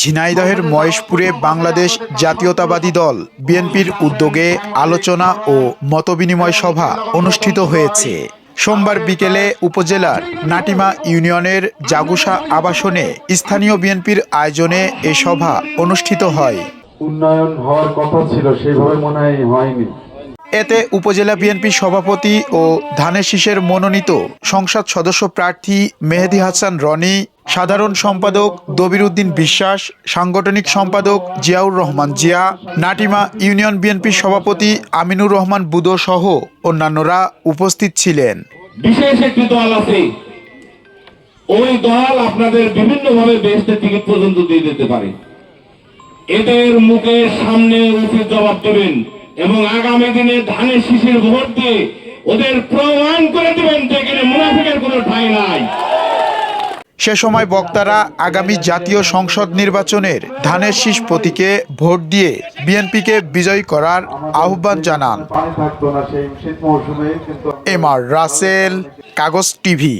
ঝিনাইদহের মহেশপুরে বাংলাদেশ জাতীয়তাবাদী দল বিএনপির উদ্যোগে আলোচনা ও মতবিনিময় সভা অনুষ্ঠিত হয়েছে। সোমবার বিকেলে উপজেলার নাটিমা ইউনিয়নের জাগুসা আবাসনে স্থানীয় বিএনপির আয়োজনে এ সভা অনুষ্ঠিত হয়। উন্নয়ন হওয়ার কথা ছিল সেইভাবে মনে হয় হয়নি। এতে উপজেলা বিএনপি সভাপতি ও ধানের শীষের মনোনীত সংসদ সদস্য প্রার্থী মেহেদি হাসান রনি সাধারণ সম্পাদক দবিরউদ্দিন বিশ্বাস, সাংগঠনিক সম্পাদক জিয়াউর রহমান জিয়া, নাটিমা ইউনিয়ন বিএনপির সভাপতি আমিনুর রহমান বুদো সহ অন্যান্যরা উপস্থিত ছিলেন। বিশেষ একটি দল আছে। ওই দল আপনাদের বিভিন্ন ভাবে বেহেস্তের টিকিট পর্যন্ত দিয়ে দিতে পারে। এদের মুখে সামনে উচিত জবাব দেবেন এবং আগামী দিনে ধানের শীষের ভোট দিয়ে ওদের প্রমাণ করে দেবেন যে এখানে মুনাফিকের কোনো ঠাঁই নাই। সে সময় বক্তারা আগামী জাতীয় সংসদ নির্বাচনের ধানের শীষ প্রতীকে ভোট দিয়ে বিএনপিকে বিজয়ী করার আহ্বান জানান। এম আর রাসেল কাগজ টিভি।